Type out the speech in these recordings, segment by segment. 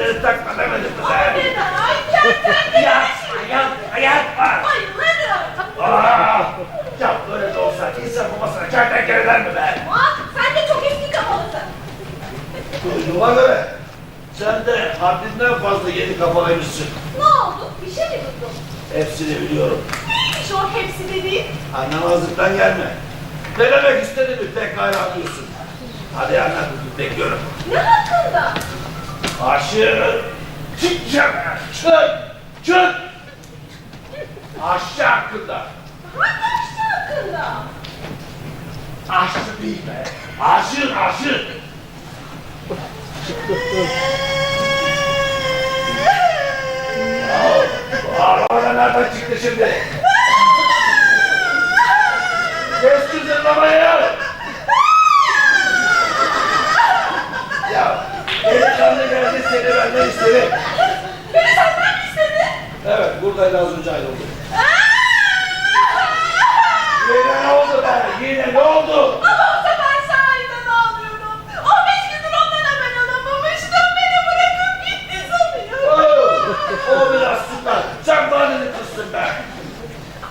lastikleri takma demedim mi ben? Neden? Ay kendin Yapma yapma yapma. Bayılırım. Aa, ya böyle de olsa insan babasına kertenkeleler mi be? Ah sen de çok eski kafalısın. Duyduğuma göre sen de haddinden fazla yeni kafalıymışsın. Ne oldu? Bir şey mi buldun? Hepsini biliyorum. Neymiş o hepsi dediğin? Anlamazlıktan gelme. Ne demek istediğimi tekrar anlıyorsun. Hadi anlat bekliyorum. Ne hakkında? Aşığı çık dışarı. Çık. Çık. Aşçı hakkında. Hangi aşkı hakkında? Aşçı değil be. Aşığın aşığı. Ağlama nereden çıktı şimdi? Kes kızırlamayı. Ya, seni benden istedi. Beni senden mi istedin? Evet, buradaydı az önce ayrıldı. Yine ne oldu be? Yine ne oldu? Ama o sefer sahiden ağlıyorum. 15 gündür ondan hemen alamamıştım. Beni bırakıp gitti sanıyorum. O biraz süper. Ne kızsın be?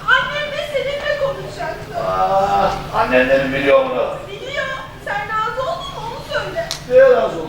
Annem de seninle konuşacaktı. Aa, annenlerin biliyor bunu. Biliyor. Sen razı oldun mu onu söyle. Neye razı oldun?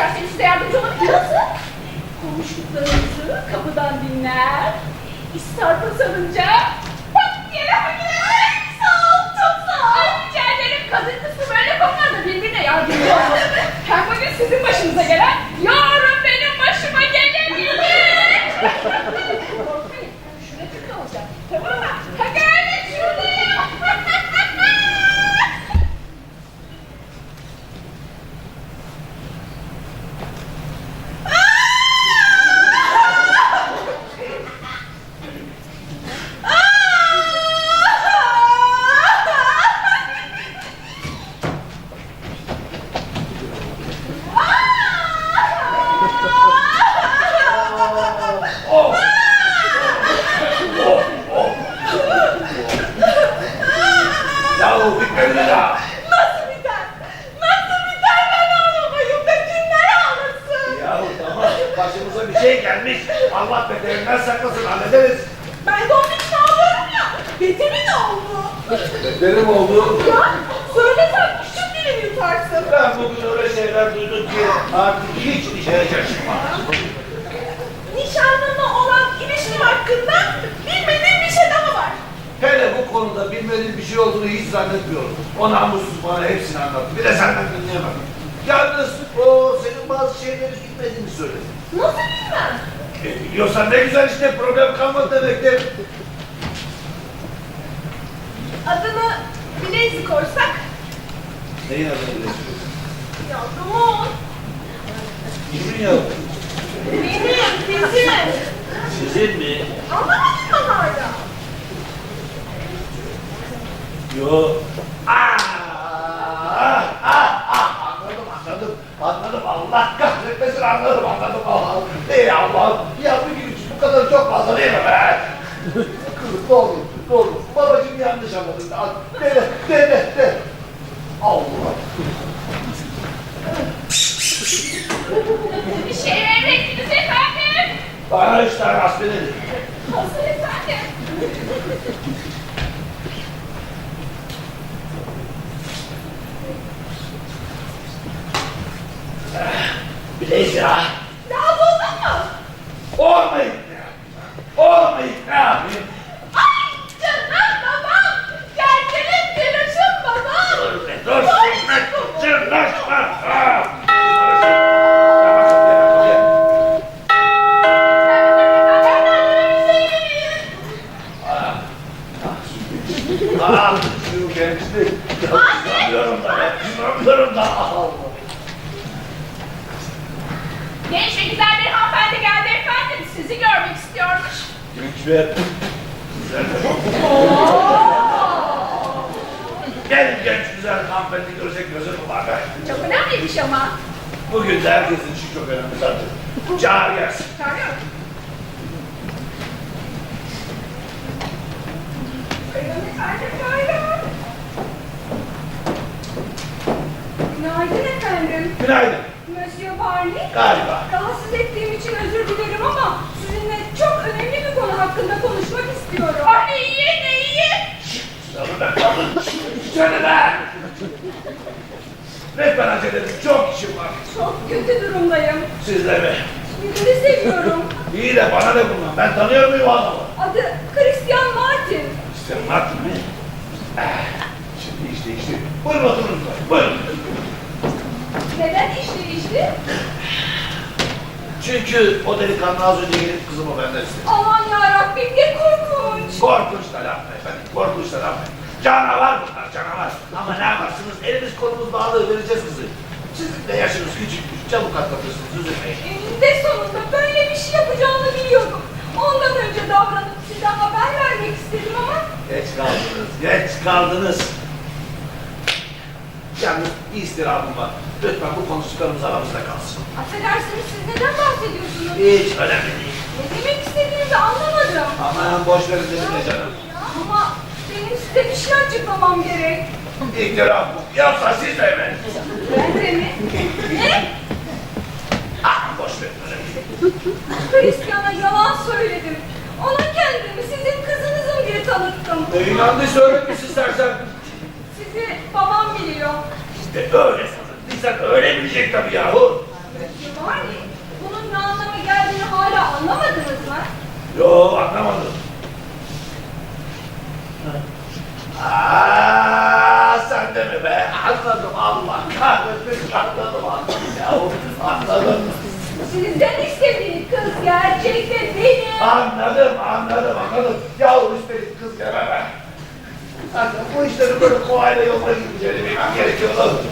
İsterseniz size yardımcı olabilirim. Nasıl? Konuştuklarınızı kapıdan dinler. İster kızarınca pat diye lafa girer. Sağ ol, çok sağ ol. Ay rica ederim. Kadın kısmı böyle kopmaz da birbirine yardımcı olur. Hem bugün sizin başınıza gelen, yarın benim başıma gelebilir. Korkmayın. Şuraya tıklanacak. Tamam mı? Yahu bitmedi daha? Nasıl biter? Nasıl biter ben ağlamayayım da kimler ağlasın? Yahu tamam başımıza bir şey gelmiş. Allah beterinden saklasın hallederiz. Ben de onun için ya. Beteri oldu? Beterim oldu. Ya söylesen küçük dilini yutarsın. Ben bugün öyle şeyler duydum ki artık. Nişanlımla olan ilişkim hakkında bilmediğim bir şey daha var. Hele bu konuda bilmediğim bir şey olduğunu hiç zannetmiyorum. O namussuz bana hepsini anlattı. Bir de senden dinleyemedim. Yalnız o senin bazı şeyleri bilmediğini söyledi. Nasıl bilmem? E, biliyorsan ne güzel işte problem kalmadı demektir. Adını Bilezik koysak Neyin adını biliyorsun? yavrumun. Kimin yavru? Benim, bizim. Sizin mi? Anlamadın mı hala? Yo. Aa, ah, ah, ah, anladım, anladım, anladım. Allah kahretmesin anladım, anladım. Allah. Ey Allah, ya bir gün Kızım ne olur, ne olur. Babacığım yanlış anladın. Al, De, de, de, de, de. Allah. Bir şey emrettiniz efendim. Bana üç tane aspirin. Hazır efendim. Bileyiz Genç ve güzel Gelin genç güzel hanımefendi görecek gözüm var be. Çok önemliymiş ama. Bugün de herkesin için çok önemli zaten. Çağır gelsin. Çağırıyorum. Günaydın efendim. Günaydın. Monsieur Barney. Galiba. Rahatsız ettiğim için özür dilerim ama sizinle çok önemli bir konu hakkında konuşmak istiyorum. Barney iyi, ne iyi? Sana ben kaldım. Söyle be. Acele edin. Çok işim var. Çok kötü durumdayım. Sizle mi? Birini seviyorum. İyi de bana ne bundan? Ben tanıyor muyum o adamı? Adı Christian Martin. İşte Martin mi? Ah, Şimdi işte işte. Buyurun oturun lütfen. Buyurun. Neden iş değişti? Çünkü o delikanlı az önce gelip kızımı benden istedi. Aman yarabbim ne korkunç. Korkunç da laf efendim. Korkunç da laf. Canavar bunlar canavar. Ama ne yaparsınız? Elimiz kolumuz bağlı vereceğiz kızı. Sizin de yaşınız küçükmüş. Çabuk atlatırsınız. Üzülmeyin. Eninde sonunda böyle bir şey yapacağını biliyordum. Ondan önce davranıp size haber vermek istedim ama Geç kaldınız. Geç kaldınız. Yalnız bir istirhamım var. Lütfen bu konuştuklarımız aramızda kalsın. affedersiniz siz neden bahsediyorsunuz? Hiç önemli değil. Ne demek istediğinizi anlamadım. Aman boş verin dedim de canım. Ama benim size bir şey açıklamam gerek. İtiraf bu. Yoksa siz de mi? Ben de mi? Ne? Ah boş verin önemli değil. Hristiyan'a yalan söyledim. Ona kendimi sizin kızınızım diye tanıttım. E, inandıysa öğretmişsin sersem. Sizi babam biliyor. İşte öyle sanırım. İnsan öyle bilecek tabii yahu. Bunun ne anlama geldiğini hala anlamadınız mı? Yo anlamadım. Aa sen de mi be? Anladım Allah kahretsin anladım anladım yahu. Anladım. Sizden istediği kız gerçekte benim. Anladım anladım anladım. Yahu üstelik kız gene be. Zaten bu işleri böyle kolayla yoluna gideceğini bilmem gerekiyordu.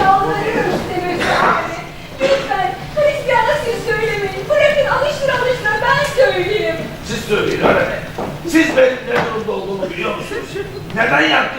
Yalvarırım size müsaade. Lütfen Hristiyan'a siz söylemeyin. Bırakın alıştır alıştır ben söyleyeyim. Siz söyleyin öyle? Siz benim ne durumda olduğumu biliyor musunuz? Neden yaptınız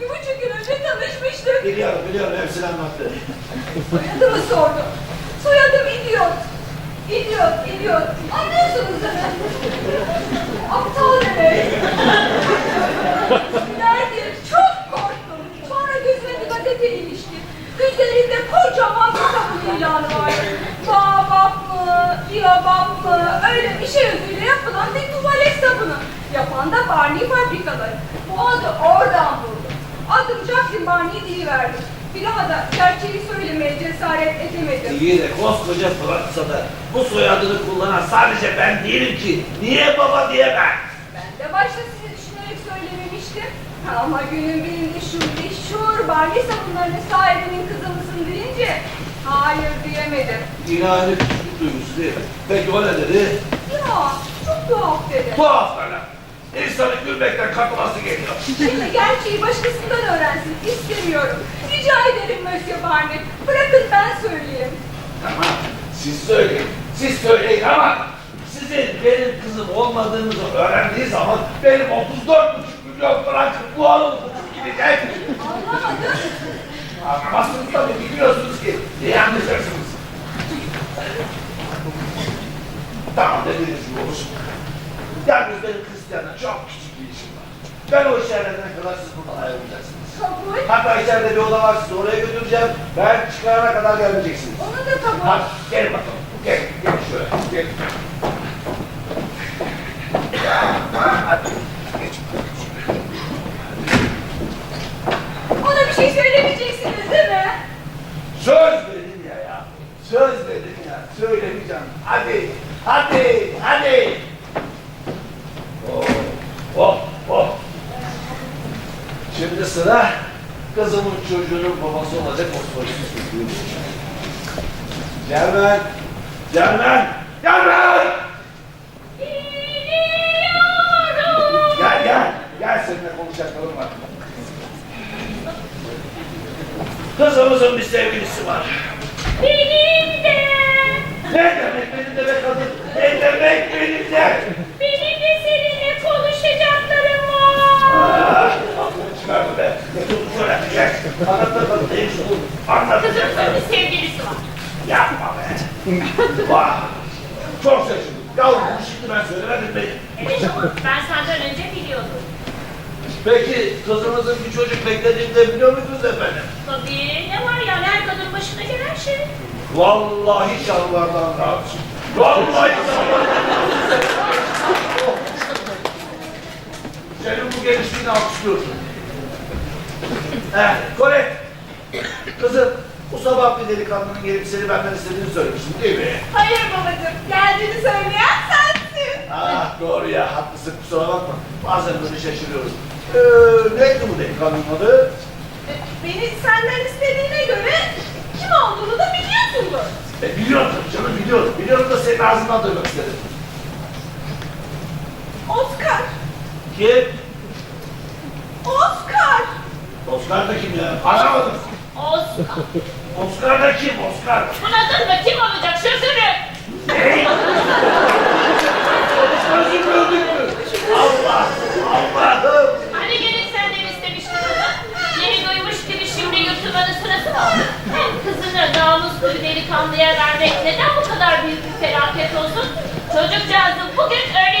Bir buçuk gün önce tanışmıştık. Biliyorum biliyorum hepsini anlattı. Soyadımı sordu. Soyadım idiot. İdiot, idiot. Anlıyorsunuz değil mi? Aptal demek. Nerede? Çok korktum. Sonra gözüme bir gazete ilişti. Üzerinde kocaman bir kapı ilanı var. Babap mı, Diyabap mı, öyle bir şey özüyle yapılan bir tuvalet sabunu. Yapan da Barney fabrikaları. Bu adı oradan buldu. Adım Jacqueline Barney diye verdim. Bir daha da gerçeği söylemeye cesaret edemedim. İyi de koskoca Fransa'da bu soyadını kullanan sadece ben değilim ki. Niye baba diye ben? De başta sizi düşünerek söylememiştim. Ama günün birinde şu meşhur Barbie sabunlarının sahibinin kızı mısın deyince hayır diyemedim. Küçük duygusu değil mi? Peki o ne dedi? Ya çok tuhaf dedi. Tuhaf böyle. İnsanın gülmekten katılması geliyor. Şimdi gerçeği başkasından öğrensin istemiyorum. Rica ederim Monsieur Barney. Bırakın ben söyleyeyim. Tamam, siz söyleyin. Siz söyleyin ama sizin benim kızım olmadığınızı öğrendiği zaman benim 34,5 milyon bırakıp bu hanım gidecek. Anlamadım. Anlamazsınız tabii biliyorsunuz ki. Niye anlayacaksınız? Tamam dediğiniz gibi olsun. Yalnız benim Hristiyan'la çok küçük bir işim var. Ben o işe halledene kadar siz buradan ayrılacaksınız. Kabul. Hatta içeride bir oda var sizi oraya götüreceğim. Ben çıkarana kadar gelmeyeceksiniz. Onu da kabul. Hadi gelin bakalım. Gel, gel şöyle. Gel. Hadi. Ona bir şey söylemeyeceksiniz değil mi? Söz verin ya ya. Söz verin ya. Söylemeyeceğim. Hadi. Hadi. Hadi. Oh. Oh. Şimdi sıra kızımın çocuğunun babası olacak Osmanlı çocuğu. Cermen. Cermen. Biliyorum. Gel gel. Gel seninle konuşacaklarım var. Kızımızın bir sevgilisi var. Benim de. Ne demek benim de be kadın? Ne demek benim de? Benim de var. Ah, aklını çıkardı be. Ne tutmuş öyle gel. Anlat bakalım neymiş bu? Anlatacak. Bir sevgilisi var. Yapma be. Vah. Çok şaşırdım. Yavrum şimdi ben söylemedim mi? Evet ben senden önce biliyordum. Peki kızımızın bir çocuk beklediğini de biliyor muydunuz efendim? Tabii ne var ya her kadın başına gelen şey. Vallahi şalvardan razı. Vallahi şalvardan Senin bu genişliğini alkışlıyorsun. Eh, Kore. Kızım, bu sabah bir delikanlının gelip seni benden istediğini söylemiştin değil mi? Hayır babacığım geldiğini söyleyen sensin. Ah doğru ya, haklısın kusura bakma. Bazen böyle şaşırıyoruz. Ee, neydi bu delikanlının adı? Beni senden istediğine göre kim olduğunu da biliyorsundur. E, biliyorum tabii canım, biliyorum. Biliyorum da senin ağzından duymak istedim. Oscar. Kim? Oscar. Oscar da kim ya? Anlamadım. Oscar. Oscar da kim? Oscar. Bunadın mı kim olacak şaşırın. Hey! Özür gördük mü? Allah! Allah'ım! Hani gelin senden istemiştin onu? Yeni duymuş gibi şimdi yırtılmanın sırası mı? Hem kızını namuslu bir delikanlıya vermek neden bu kadar büyük bir felaket olsun? Çocukcağızı bugün çağır.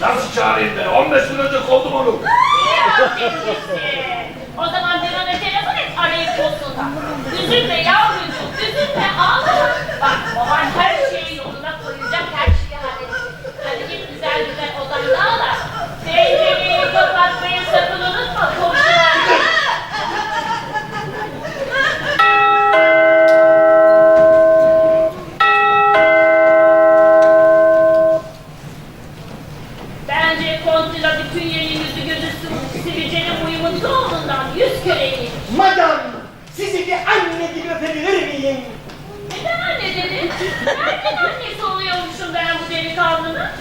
Nasıl çağırayım ben? 15 gün önce kovdum onu. O zaman bir ona telefon et arayıp bulsunlar. Üzülme yavrucuğum, üzülme ağlama. Bak baban her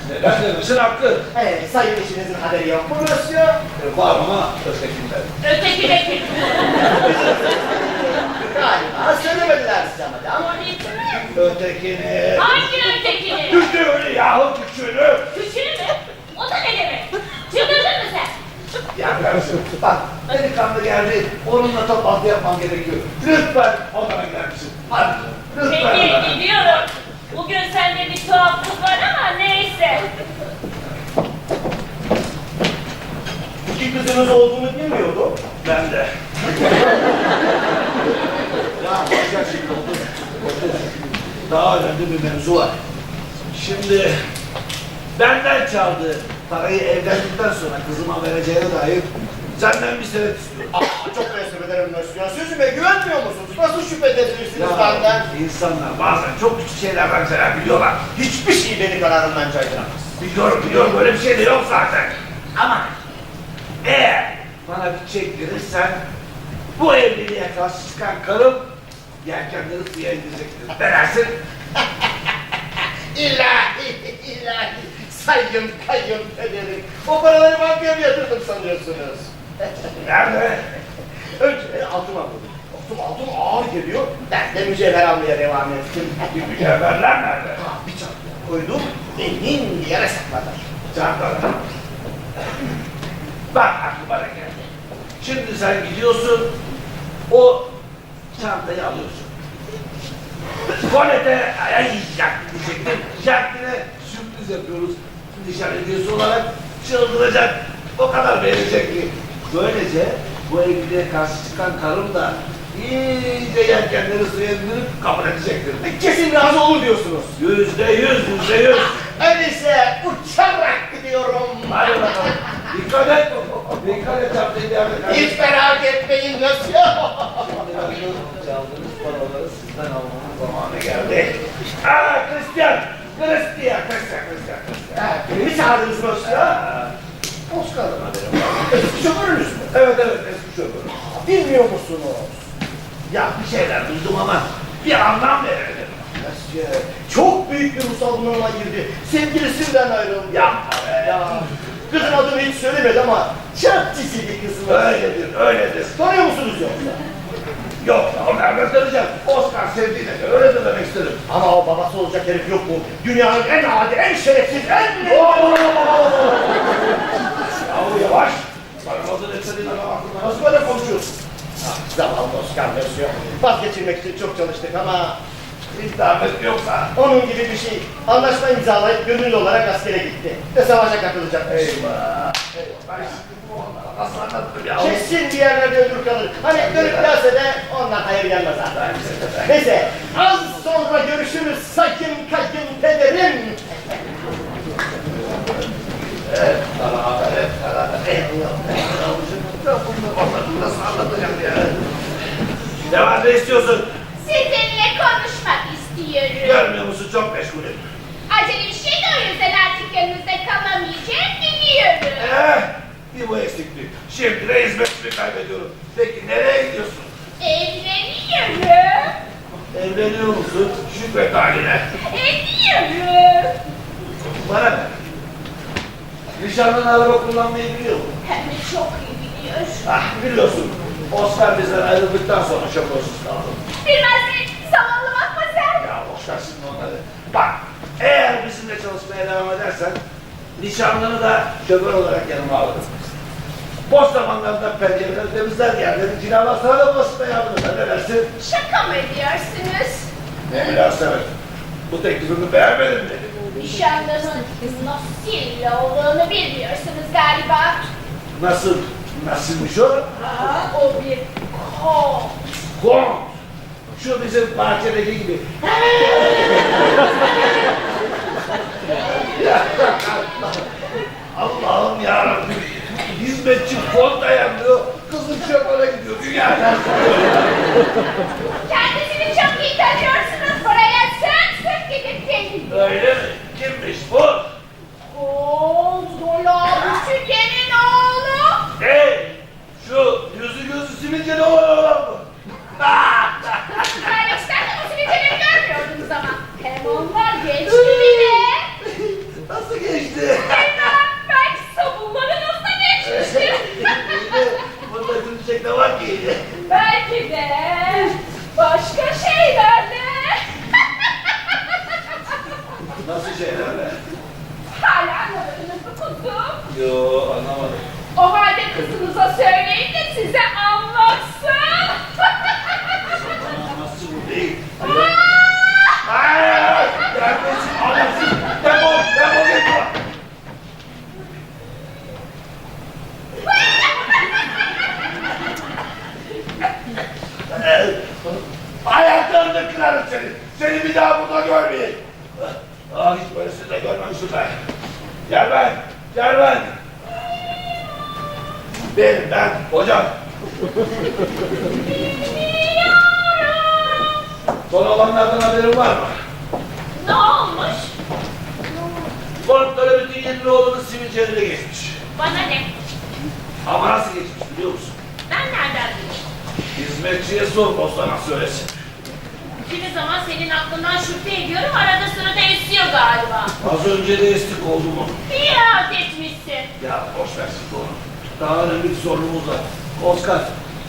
Neden demişsin hakkı? Ee, sayın eşinizin haberi yok mu? E, Var ama ötekinden. Öteki de kim? Galiba söylemediler size. Tuvaleti mi? Ötekini. Hangi ötekini? Küçüğünü yahu küçüğünü. Küçüğü mü? O da ne demek? Çıldırdın mı sen? Ya kardeşim bak delikanlı geldi. Onunla toplantı yapmam gerekiyor. Lütfen odana gider misin? Hadi. Lütfen. Peki gidiyorum. Bugün sende bir tuhaflık var ama neyse. İki kızınız olduğunu bilmiyordum. Ben de. ya başka şey oldu. Daha önemli bir mevzu var. Şimdi benden çaldı parayı evlendikten sonra kızıma vereceğine dair senden bir senet istiyorum. Aa, çok teessüf ederim Monsieur. Sözüme güvenmiyor musunuz? Nasıl şüphe edebilirsiniz benden? insanlar bazen çok küçük şeylerden zarar biliyorlar. Hiçbir şey beni kararımdan caydıramaz. Biliyorum biliyorum böyle bir şey de yok zaten. Ama eğer bana bir çek verirsen bu evliliğe karşı çıkan karım yelkenleri suya indirecektir. Ne dersin? İlahi, ilahi. Sayın kayyum pederim. O paraları bankaya mı yatırdım sanıyorsunuz? Nerede? Önce altıma koydum. Altım altım ağır geliyor. Ben de mücevher almaya devam ettim. Mücevherler nerede? bir çantaya koydum. Emin yere sakladım. Çantada. Bak aklıma geldi. Şimdi sen gidiyorsun, o çantayı alıyorsun. Tuvalete ay Jack diyecektim. Jack'ine sürpriz yapıyoruz. Hediyesi olarak çıldıracak. O kadar beğenecek ki. Böylece bu evliliğe karşı çıkan karım da iyice yelkenleri suya indirip kabul edecektir. Kesin razı olur diyorsunuz. Yüzde yüz, yüzde yüz. Öyleyse uçarak gidiyorum. Hadi bakalım. Dikkat et. Dikkat et bir yerde. Hiç merak etmeyin nasıl? Çaldığınız paraları sizden almanın zamanı geldi. Aa Christian! Christian! Christian! Christian! Beni. Aa, Oscar'dan haberim var. Eski şoförünüz mü? Evet evet eski şoför. Bilmiyor musunuz? Ya bir şeyler duydum ama bir anlam veremedim. Mösyö, çok büyük bir ruhsal bunalıma girdi. Sevgilisinden ayrıldı. Yapma be. Ya, kızın adını hiç söylemedi ama cici bir kız Mösyö. Öyledir, öyledir. Tanıyor musunuz yoksa? Yok, o nereden tanıyacağım? Oscar sevdiğine göre öyle de demek istedim. Ama o babası olacak herif yok mu? Dünyanın en adi, en şerefsiz, en... Yahu yavaş. Sarılmadın etsedin adam hakkında nasıl böyle konuşuyorsun? Ah, Zavallı Oscar Mösyö. Vazgeçirmek için çok çalıştık ama İzdamet yoksa. onun gibi bir şey. Anlaşma imzalayıp gönüllü olarak askere gitti. Ve savaşa katılacak. Eyvah. Eyvah. Onlara nasıl anlatırım ya? Kesin bir yerlerde ömür kalır. Hani dönüp gelse de ondan hayır gelmez artık. Neyse, az sonra görüşürüz sayın kayın pederim. Evet, bana haber et, bana haber et. Bunu nasıl anlatacağım ya? Ne var ne istiyorsun? Sizinle konuşmak istiyorum. Görmüyor musun çok meşgulüm. Acele bir şey de o yüzden artık yanınızda kalamayacağım biliyorum. Eh, bir bu eksiklik. Şimdi de hizmetimi kaybediyorum. Peki nereye gidiyorsun? Evleniyorum. Evleniyor musun? Şükret haline. Evleniyorum. Bana ne? Nişanlın araba kullanmayı biliyor mu? Hem de çok iyi biliyor. Ah biliyorsun. Oscar bizden ayrıldıktan sonra şoförsüz kaldım. Bilmezsin zavallı matmazel. Ya boş ver şimdi onları. Bak, eğer bizimle çalışmaya devam edersen, nişanlını da şoför olarak yanıma alırım. Boş zamanlarında pencereleri temizler, yerleri cilalar, sana da bulaşıkta yardım eder. Ne dersin? Şaka mı ediyorsunuz? Ne münasebet. Bu teklifimi beğenmedin mi? Nişanlımın nasıl olduğunu bilmiyorsunuz galiba. Nasıl? Nasılmış o? Aa, o bir kol. Kont. Şu bizim bahçedeki gibi. Allah'ım yarabbim. Hizmetçi kont dayanmıyor. Kızım şoföre gidiyor. Dünya Kendisini çok iyi tanıyorsunuz. Gelin. Öyle mi? Kimmiş bu? Kol Zola Bütüngen'in oğlu. Hey! Şu yüzü gözü sivilceli olan olan mı? Kardeşler de bu sivilceleri görmüyordunuz ama. Hem onlar geçti bile. Nasıl geçti? Bilmem belki savunmalarınızda geçmiştir. İyi de Bunda gülecek ne var ki? belki de başka şeylerle. Nasıl şeylerle? Hala anlamadınız mı kuzum? Yo anlamadım. O halde kızınıza söyleyin de size anlatsın. Nasıl bu değil? Hayır! Gelmesin, anasın! Defol, defol git buradan! Ayaklarını kırarım seni. Seni bir daha burada görmeyeyim. Ah hiç böylesini de görmemişim ben. Gel ben, gel ben. Benim ben, hocam. Son olanlardan haberin var mı? ne olmuş? Konuklara bütün yedili oğlunun sivilceleri geçmiş. Bana ne? Ama nasıl geçmiş biliyor musun? Ben nereden bileyim? Hizmetçiye sor o sana söylesin. Kimi zaman senin aklından şüphe ediyorum. Arada sırada esiyor galiba. Az önce de estik oldu mu? Bir rahat etmişsin. Ya boş ver şimdi onu. Daha önemli bir sorunumuz var. Oscar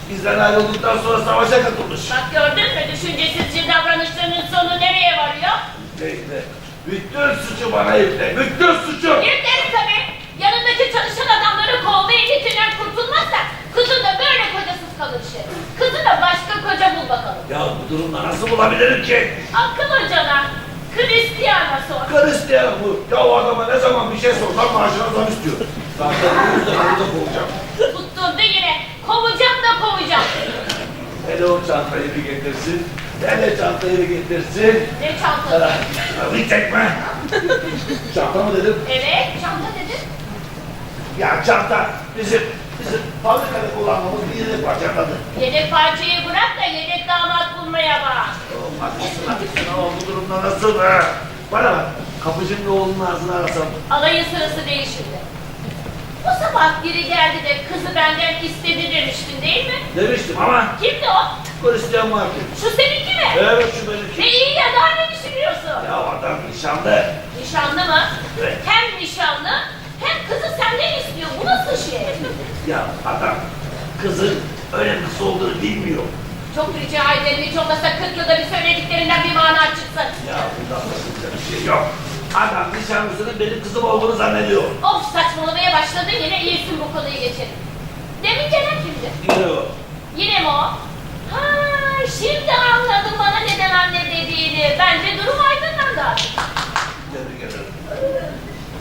bizden ayrıldıktan sonra savaşa katılmış. Bak gördün mü düşüncesizce davranışlarının sonu nereye varıyor? Bekle. Bütün suçu bana yükle. Bütün suçu. Yüklerim tabii. Yanındaki çalışan adamları kollu ehliyetinden kurtulmazsa kızın da böyle kocasız kalır işte. Kızı da başka koca bul bakalım. Ya bu durumda nasıl bulabilirim ki? Akıl hocana, Hristiyan'a sor. Hristiyan bu. Ya o adama ne zaman bir şey sorsam maaşına zam istiyor. Zaten bu yüzden onu da kovacağım. Tutturdu yine. Kovacağım da kovacağım. Hele o çantayı bir getirsin. Hele çantayı bir getirsin. Ne çantası? Ah, Bir tekme. Çanta mı dedim? Evet, çanta dedin. Ya çanta bizim bizim fabrikada kullanmamız bir yedek parçanın adı. Yedek parçayı bırak da yedek damat bulmaya bak. Haklısın haklısın ama bu durumda nasıl be? Bana bak kapıcının oğlunun ağzını arasam. Alayın sırası değil şimdi. Bu sabah biri geldi de kızı benden istedi demiştin değil mi? Demiştim ama Kimdi o? Hristiyan Martin. Şu seninki mi? Evet şu benimki. Ne iyi ya daha ne düşünüyorsun? Ya adam nişanlı. Nişanlı mı? Evet. Hem nişanlı hem kızı senden istiyor. Bu nasıl şey? Ya adam kızın öyle kız olduğunu bilmiyor. Çok rica ederim hiç olmazsa 40 yılda bir söylediklerinden bir mana çıksın. Ya bundan başka bir şey yok. Adam nişanlısının benim kızım olduğunu zannediyor. Of saçmalamaya başladın yine iyisin bu konuyu geçelim. Demin gelen kimdi? Yine o. Yine mi o? Ha, şimdi anladım bana neden anne dediğini. Bence durum aydınlandı artık. Tebrik ederim.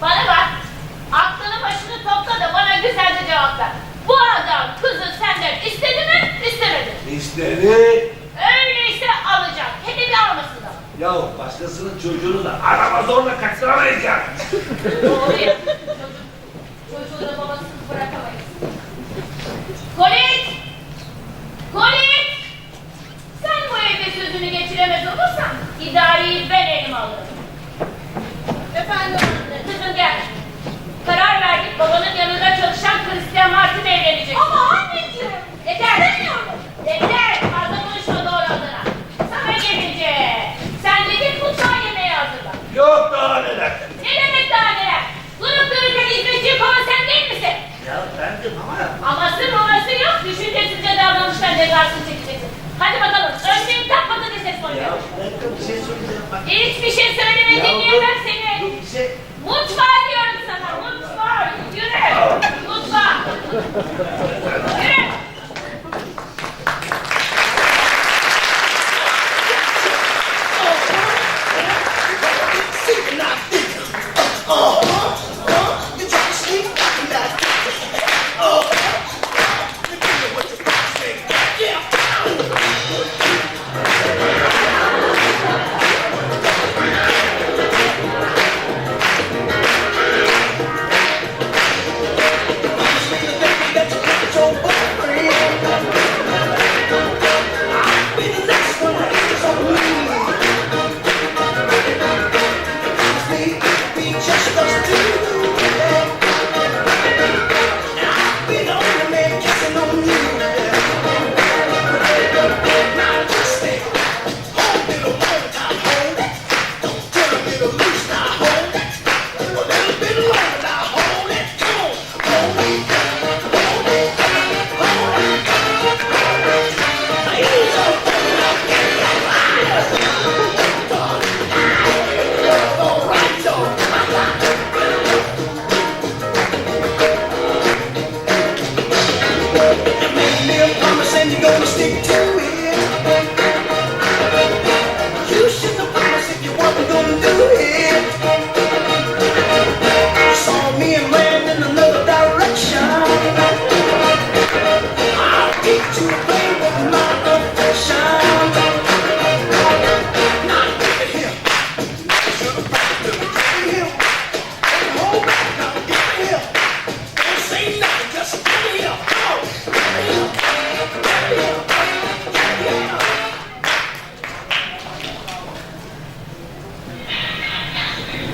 Bana bak. Aklını başını topla da bana güzelce cevap ver. Bu adam kızı senden istedi İstedi. Öyleyse alacak. Hele bir almasın da. Ya başkasının çocuğunu da araba zorla kaçıramayız ya. Doğru ya. Çocuk, çocuğu da babasız bırakamayız. Kolet! Kolet! Sen bu evde sözünü geçiremez olursan idareyi ben elime alırım. Efendim anne. Kızım gel. Karar verdik babanın yanında çalışan Christian Martin evlenecek. Ama anneciğim. Yeter. Demiyorum. Yeter. Fazla konuşma doğru adına. Sana gelince. Sen gidip mutfağa yemeği hazırla. Yok daha neler. Ne demek daha neler? Durup dururken hizmetçi kovan sen değil misin? Ya bendim ama. Aması maması yok. Düşüncesizce davranışlar cezasını çekeceksin. Hadi bakalım. Önce tak patates Ya koyuyor. ben de bir şey söyleyeceğim bak. Hiçbir şey söyleme Ya dinleyemem Gracias.